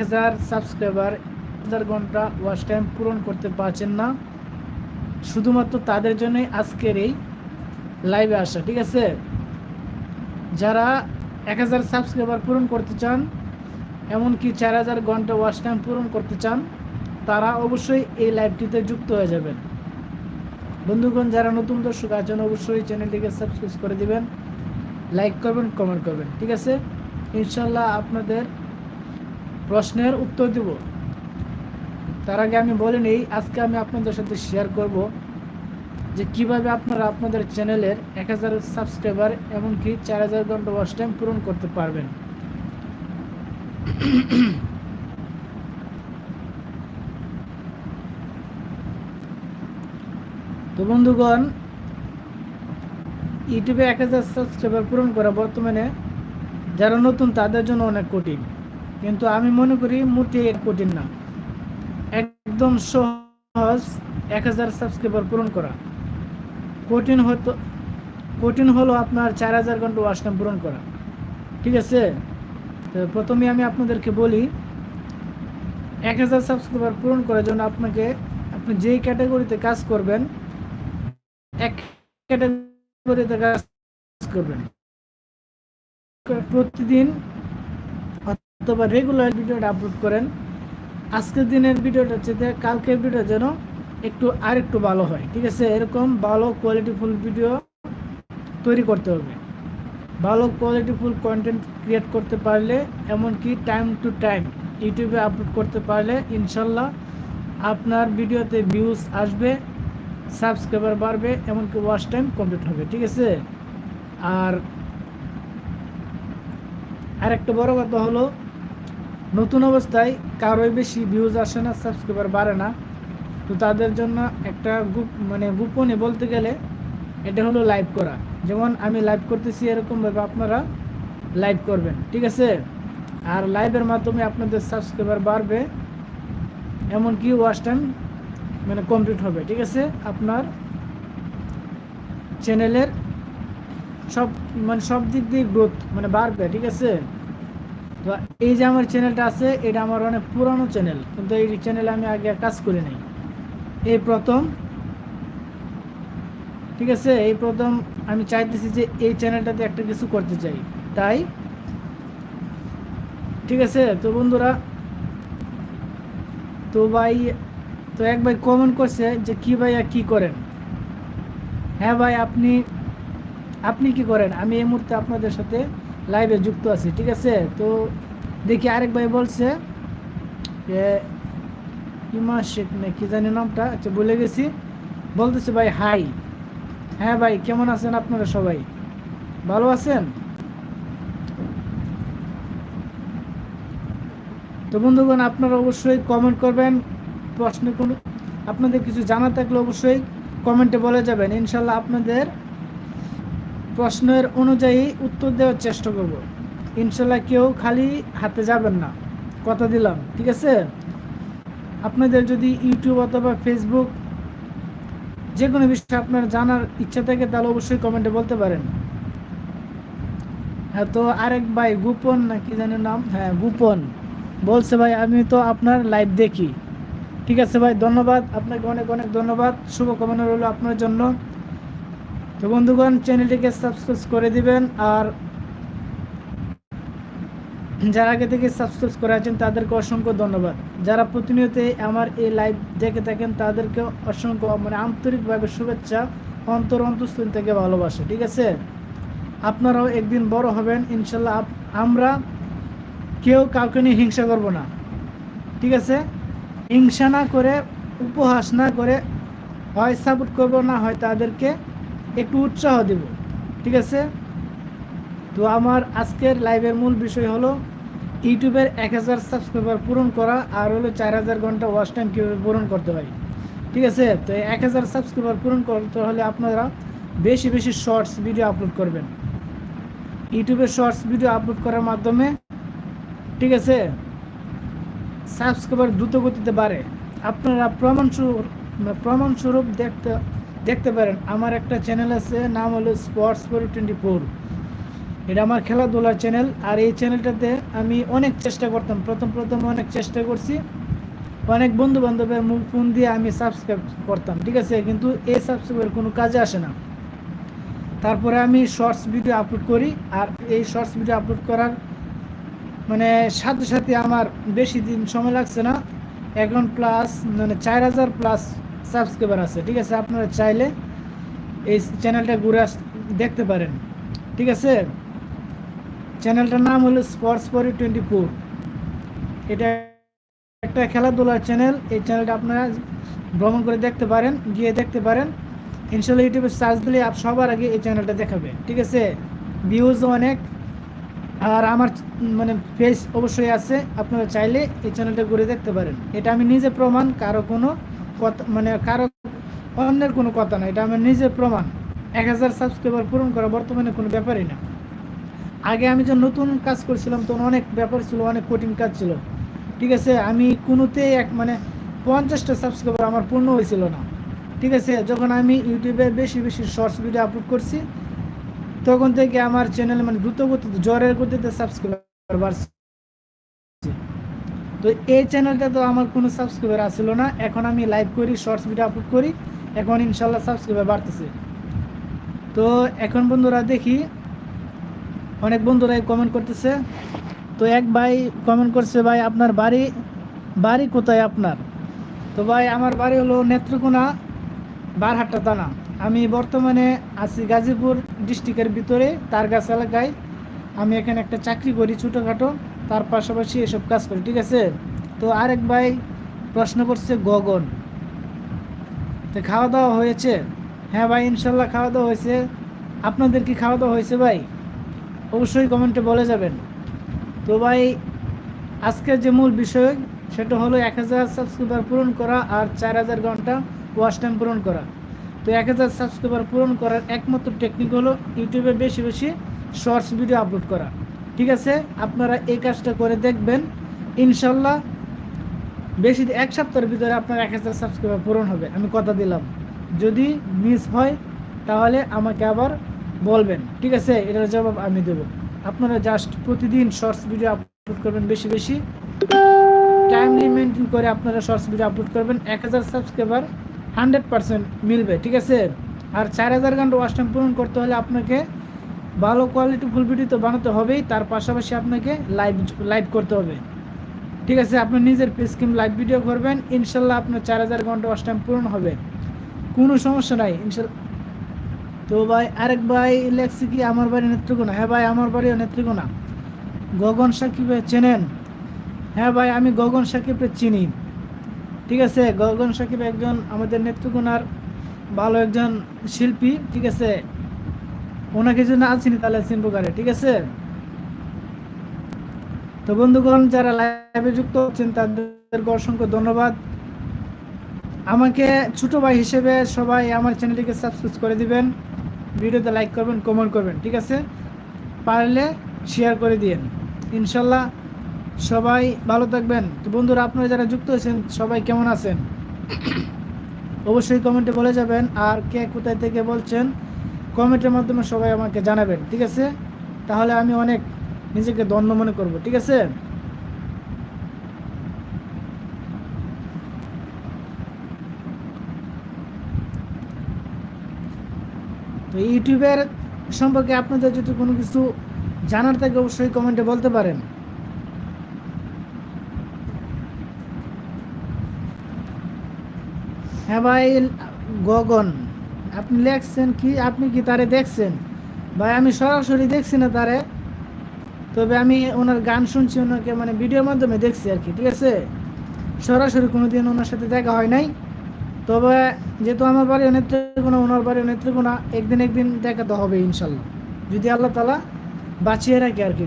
হাজার সাবস্ক্রাইবার হাজার ঘণ্টা ওয়াচ টাইম পূরণ করতে পারছেন না। শুধুমাত্র তাদের জন্যই আজকের এই লাইভে আসা, ঠিক আছে? যারা এক হাজার সাবস্ক্রাইবার পূরণ করতে চান, এমনকি চার হাজার ঘণ্টা ওয়াচ টাইম পূরণ করতে চান, তারা অবশ্যই এই লাইভটিতে যুক্ত হয়ে যাবেন। বন্ধুগণ, যারা নতুন দর্শক আছেন, অবশ্যই চ্যানেলটিকে সাবস্ক্রাইব করে দিবেন লাইক করবেন কমেন্ট করবেন, ঠিক আছে? ইনশাল্লাহ আপনাদের প্রশ্নের উত্তর দেব। তার আগে আমি বলে নেই, আজকে আমি আপনাদের সাথে শেয়ার করব যে কীভাবে আপনারা আপনাদের চ্যানেলের এক হাজার সাবস্ক্রাইবার এমনকি চার হাজার ঘণ্টা ওয়াচ টাইম পূরণ করতে পারবেন। তো বন্ধুগণ, ইউটিউবে এক হাজার সাবস্ক্রাইবার পূরণ করা বর্তমানে যারা নতুন তাদের জন্য অনেক কঠিন। কিন্তু আমি মনে করি এর কঠিন না। একদম সহজ এক হাজার সাবস্ক্রাইবার পূরণ করা। কঠিন হতো, কঠিন হলো আপনার চার হাজার ঘণ্টা ওয়াচ টাইম পূরণ করা। ঠিক আছে? তো প্রথমে আমি আপনাদেরকে বলি, এক হাজার সাবস্ক্রাইবার পূরণ করার জন্য আপনাকে, আপনি যেই ক্যাটাগরিতে কাজ করবেন, এক ক্যাটাগরিতে কাজ করবেন। প্রতিদিন অথবা রেগুলার ভিডিওটা আপলোড করেন। আজকের দিনের ভিডিওটা হচ্ছে কালকের ভিডিও যেন একটু আর একটু ভালো হয়, ঠিক আছে? এরকম ভালো কোয়ালিটিফুল ভিডিও তৈরি করতে হবে। ভালো কোয়ালিটিফুল কন্টেন্ট ক্রিয়েট করতে পারলে, এমনকি টাইম টু টাইম ইউটিউবে আপলোড করতে পারলে ইনশাল্লাহ আপনার ভিডিওতে ভিউজ আসবে সাবস্ক্রাইবার বাড়বে, এমনকি ওয়াচ টাইম কমপ্লিট হবে, ঠিক আছে? আর আর একটা বড় কথা হলো নতুন অবস্থায় কারোই বেশি ভিউজ আসে না সাবস্ক্রাইবার বাড়ে না। তো তাদের জন্য একটা গুপ মানে গোপনে বলতে গেলে এটা হলো লাইভ করা। যেমন আমি লাইভ করতেছি এরকমভাবে আপনারা লাইভ করবেন, ঠিক আছে? আর লাইভের মাধ্যমে আপনাদের সাবস্ক্রাইবার বাড়বে, এমনকি ওয়াচ টাইম মানে কমপ্লিট হবে, ঠিক আছে? আপনার চ্যানেলের সব মানে সব দিক দিয়ে গ্রোথ মানে বাড়বে, ঠিক আছে? তো এই যে আমার চ্যানেলটা আছে, এটা আমার অনেক পুরানো চ্যানেল কিন্তু এই চ্যানেলে আমি আগে কাজ করি নাই। এই প্রথম, ঠিক আছে? এই প্রথম আমি চাইতেছি যে এই চ্যানেলটাতে একটা কিছু করতে চাই। তাই? ঠিক আছে? তো বন্ধুরা, তো ভাই, তো এক ভাই কমেন্ট করছে যে কি ভাইয়া কি করেন? হ্যাঁ ভাই, আপনি আপনি কি করেন? আমি এই মুহূর্তে আপনাদের সাথে লাইভে যুক্ত আছি, ঠিক আছে? তো দেখি আরেক ভাই বলছে যে, ইমা শেখ না, কি জানি নামটা আচ্ছা বলে গেছি। বলতেছে ভাই, হাই। হ্যাঁ ভাই, কেমন আছেন আপনারা সবাই? ভালো আছেন? তো বন্ধুগণ, আপনারা অবশ্যই কমেন্ট করবেন, প্রশ্ন কোনো আপনাদের কিছু জানা থাকলে অবশ্যই কমেন্টে বলে যাবেন। ইনশাল্লাহ আপনাদের প্রশ্নের অনুযায়ী উত্তর দেওয়ার চেষ্টা করব। ইনশাল্লাহ কেউ খালি হাতে যাবেন না। কথা দিলাম, ঠিক আছে? আপনাদের যদি ইউটিউব অথবা ফেসবুক যে কোনো বিষয়ে আপনার জানার ইচ্ছা থাকে, তাহলে অবশ্যই কমেন্টে বলতে পারেন। হ্যাঁ তো আরেক ভাই, গোপন না কি জানি নাম? হ্যাঁ গোপন। বলছে, ভাই, আমি তো আপনার লাইভ দেখি। ঠিক আছে, ভাই, ধন্যবাদ। আপনাকে অনেক অনেক ধন্যবাদ। শুভকামনা রইল আপনার জন্য। তো বন্ধুগণ, চ্যানেলটিকে সাবস্ক্রাইব করে দিবেন আর যারা আগে থেকে সাবস্ক্রাইব করে আছেন, তাদেরকে অসংখ্য ধন্যবাদ। যারা প্রতিনিয়ত আমার এই লাইভ দেখে থাকেন, তাদেরকে অসংখ্য মানে আন্তরিকভাবে শুভেচ্ছা, অন্তর অন্তস্থল থেকে ভালোবাসে, ঠিক আছে? আপনারাও একদিন বড় হবেন ইনশাল্লাহ আমরা কেউ কাউকে নিয়ে হিংসা করব না, ঠিক আছে? হিংসা না করে, উপহাস না করে, হয় সাপোর্ট করব না, হয় তাদেরকে একটু উৎসাহ দেব, ঠিক আছে? তো আমার আজকের লাইভের মূল বিষয় হলো, ইউটিউবের এক হাজার সাবস্ক্রাইবার পূরণ করা আর হলো চার হাজার ঘণ্টা ওয়াচ টাইম কীভাবে পূরণ করতে হয়, ঠিক আছে? তো এক হাজার সাবস্ক্রাইবার পূরণ করতে হলে আপনারা বেশি বেশি শর্টস ভিডিও আপলোড করবেন। ইউটিউবে শর্টস ভিডিও আপলোড করার মাধ্যমে, ঠিক আছে? সাবস্ক্রাইবার দ্রুত গতিতে বাড়ে। আপনারা প্রমাণস্বরূপ প্রমাণস্বরূপ দেখতে দেখতে পারেন, আমার একটা চ্যানেল আছে, নাম হলো স্পোর্টস ফোর টোয়েন্টি ফোর এটা আমার খেলাধুলার চ্যানেল আর এই চ্যানেলটাতে আমি অনেক চেষ্টা করতাম। প্রথম প্রথম অনেক চেষ্টা করছি। অনেক বন্ধু বান্ধবের মুখ ফোন দিয়ে আমি সাবস্ক্রাইব করতাম, ঠিক আছে? কিন্তু এই সাবস্ক্রাইবের কোনো কাজে আসে না। তারপরে আমি শর্টস ভিডিও আপলোড করি, আর এই শর্টস ভিডিও আপলোড করার মানে সাথে সাথে আমার বেশি দিন সময় লাগছে না। এখন প্লাস মানে চার হাজার প্লাস সাবস্ক্রাইবার আছে, ঠিক আছে? আপনারা চাইলে এই চ্যানেলটা ঘুরে আস, দেখতে পারেন, ঠিক আছে? চ্যানেলটার নাম হলো স্পোর্টস পরি টোয়েন্টি ফোর। এটা একটা খেলাধুলার চ্যানেল, এই চ্যানেলটা আপনারা ভ্রমণ করে দেখতে পারেন, গিয়ে দেখতে পারেন। ইনশাল্লাহ ইউটিউবে সার্চ দিলে আপ, সবার আগে এই চ্যানেলটা দেখাবে, ঠিক আছে? ভিউজ অনেক, আর আমার মানে পেজ অবশ্যই আছে, আপনারা চাইলে এই চ্যানেলটা ঘুরে দেখতে পারেন। এটা আমি নিজে প্রমাণ, কারও কোনো কথা মানে কারও অন্যের কোনো কথা না, এটা আমার নিজে প্রমাণ। এক হাজার সাবস্ক্রাইবার পূরণ করা বর্তমানে কোনো ব্যাপারই না। আগে আমি যখন নতুন কাজ করছিলাম, তখন অনেক ব্যাপার ছিল, অনেক কঠিন কাজ ছিল। ঠিক আছে, আমি কোনোতেই এক মানে পঞ্চাশটা সাবস্ক্রাইবার আমার পূর্ণ হয়েছিল না। ঠিক আছে, যখন আমি ইউটিউবে বেশি বেশি শর্টস ভিডিও আপলোড করছি, তখন থেকে আমার চ্যানেলে মানে দ্রুত গতিতে জ্বরের গতিতে সাবস্ক্রাইবার বাড়ছে। তো এই চ্যানেলটা তো আমার কোনো সাবস্ক্রাইবার আসছিল না। এখন আমি লাইভ করি শর্টস ভিডিও আপলোড করি। এখন ইনশাল্লাহ সাবস্ক্রাইবার বাড়তেছে। তো এখন বন্ধুরা দেখি, অনেক বন্ধুরাই কমেন্ট করতেছে। তো এক ভাই কমেন্ট করছে, ভাই, আপনার বাড়ি বাড়ি কোথায় আপনার? তো ভাই, আমার বাড়ি হলো নেত্রকোনা, বারহাট্টা থানা। আমি বর্তমানে আছি গাজীপুর ডিস্ট্রিক্টের ভিতরে তারগাছ এলাকায়। আমি এখানে একটা চাকরি করি ছোটোখাটো। তার পাশাপাশি এসব কাজ করি, ঠিক আছে? তো আরেক ভাই প্রশ্ন করছে গগন। তো খাওয়া দাওয়া হয়েছে? হ্যাঁ ভাই, ইনশাল্লাহ খাওয়া দাওয়া হয়েছে। আপনাদের কি খাওয়া দাওয়া হয়েছে ভাই? অবশ্যই কমেন্টে বলে যাবেন। তো ভাই, আজকের যে মূল বিষয়, সেটা হলো এক হাজার সাবস্ক্রাইবার পূরণ করা আর চার হাজার ঘণ্টা ওয়াচ টাইম পূরণ করা। তো এক হাজার সাবস্ক্রাইবার পূরণ করার একমাত্র টেকনিক হলো ইউটিউবে বেশি বেশি শর্টস ভিডিও আপলোড করা। ঠিক আছে? আপনারা এই কাজটা করে দেখবেন। ইনশাল্লাহ বেশি এক সপ্তাহের ভিতরে আপনার এক হাজার সাবস্ক্রাইবার পূরণ হবে। আমি কথা দিলাম। যদি মিস হয়, তাহলে আমাকে আবার বলবেন। ঠিক আছে? এটার জবাব আমি দেবো। আপনারা জাস্ট প্রতিদিন শর্টস ভিডিও আপলোড করবেন বেশি বেশি। টাইমলি মেনটেন করে আপনারা শর্টস ভিডিও আপলোড করবেন। এক হাজার সাবস্ক্রাইবার হান্ড্রেড পার্সেন্ট মিলবে। ঠিক আছে? আর চার হাজার ঘণ্টা ওয়াচ টাইম পূরণ করতে হলে আপনাকে ভালো কোয়ালিটি ফুল ভিডিও তো বানাতে হবেই, তার পাশাপাশি আপনাকে লাইভ লাইভ করতে হবে। ঠিক আছে, আপনি নিজের স্কিম লাইভ ভিডিও করবেন, ইনশাল্লাহ আপনার চার হাজার ঘণ্টা ওয়াচ টাইম পূরণ হবে। কোনো সমস্যা নাই, ইনশাল্লাহ। তো ভাই, আরেক ভাই লেখছি কি, আমার বাড়ি নেত্রকোনা। হ্যাঁ ভাই, আমার বাড়িও নেত্রকোনা। গগন সাকিব চেনেন? হ্যাঁ ভাই, আমি গগন সাকিবকে চিনি। ঠিক আছে, গগন সাকিব একজন আমাদের নেত্রকোনার ভালো একজন শিল্পী, ঠিক আছে। ওনাকে যদি না চিনি, তাহলে চিনবো কারে, ঠিক আছে? তো বন্ধুগণ, যারা লাইভে যুক্ত হচ্ছেন তাদেরকে অসংখ্য ধন্যবাদ। আমাকে ছোট ভাই হিসেবে সবাই আমার চ্যানেলটিকে সাবস্ক্রাইব করে দিবেন, ভিডিওতে লাইক করবেন কমেন্ট করবেন, ঠিক আছে? পারলে শেয়ার করে দিন ইনশাল্লাহ সবাই ভালো থাকবেন। তো বন্ধুরা, আপনারা যারা যুক্ত হয়েছেন সবাই কেমন আছেন? অবশ্যই কমেন্টে বলে যাবেন, আর কে কোথায় থেকে বলছেন কমেন্টের মাধ্যমে সবাই আমাকে জানাবেন, ঠিক আছে? তাহলে আমি অনেক নিজেকে দণ্ড মনে করব, ঠিক আছে? তো ইউটিউবের সম্পর্কে আপনাদের যদি কোনো কিছু জানার থাকে, অবশ্যই কমেন্টে বলতে পারেন। হ্যাঁ ভাই, গগন। আপনি লেখছেন কি? আপনি কি তারে দেখছেন? ভাই, আমি সরাসরি দেখছি না তারে। তবে আমি ওনার গান শুনছি, ওনাকে মানে ভিডিওর মাধ্যমে দেখছি আর কি, ঠিক আছে? সরাসরি কোনো দিন ওনার সাথে দেখা হয় নাই। তবে যেহেতু আমার বাড়ি নেত্রকোনা, ওনার বাড়ি নেত্রকোনা, একদিন একদিন দেখা তো হবে ইনশাল্লাহ। যদি আল্লাহ তালা বাঁচিয়ে রাখে আর কি।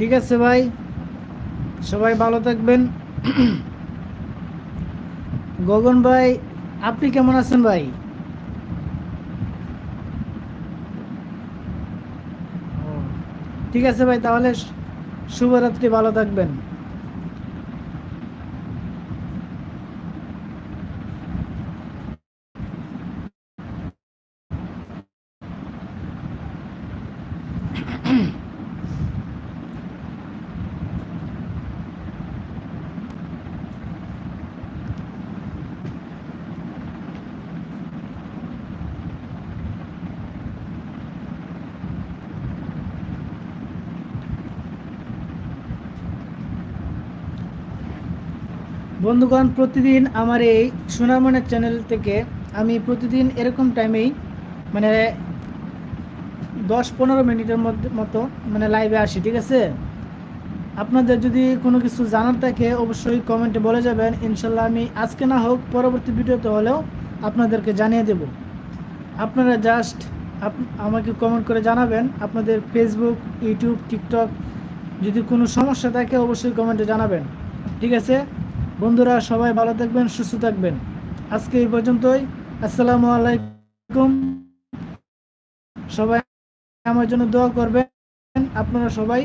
ঠিক আছে ভাই। সবাই ভালো থাকবেন। গগন ভাই, আপনি কেমন আছেন ভাই? ঠিক আছে ভাই, তাহলে শুভরাত্রি, ভালো থাকবেন। বন্ধুগণ, প্রতিদিন আমার এই সোনামনের চ্যানেল থেকে আমি প্রতিদিন এরকম টাইমেই মানে দশ পনেরো মিনিটের মধ্যে, মতো মানে লাইভে আসি, ঠিক আছে? আপনাদের যদি কোনো কিছু জানার থাকে, অবশ্যই কমেন্টে বলে যাবেন। ইনশাল্লাহ আমি আজকে না হোক, পরবর্তী ভিডিওতে হলেও আপনাদেরকে জানিয়ে দেব। আপনারা জাস্ট আমাকে কমেন্ট করে জানাবেন। আপনাদের ফেসবুক ইউটিউব টিকটক যদি কোনো সমস্যা থাকে, অবশ্যই কমেন্টে জানাবেন। ঠিক আছে? বন্ধুরা সবাই ভালো থাকবেন সুস্থ থাকবেন। আজকে এই পর্যন্তই। আসসালামু আলাইকুম। সবাই আমার জন্য দোয়া করবেন। আপনারা সবাই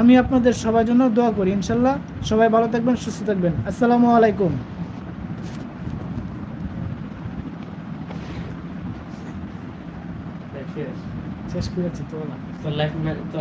আমি আপনাদের সবার জন্য দোয়া করি ইনশাল্লাহ। সবাই ভালো থাকবেন সুস্থ থাকবেন। আসসালামু আলাইকুম। শেষ করেছি তো। তো লাইফ তো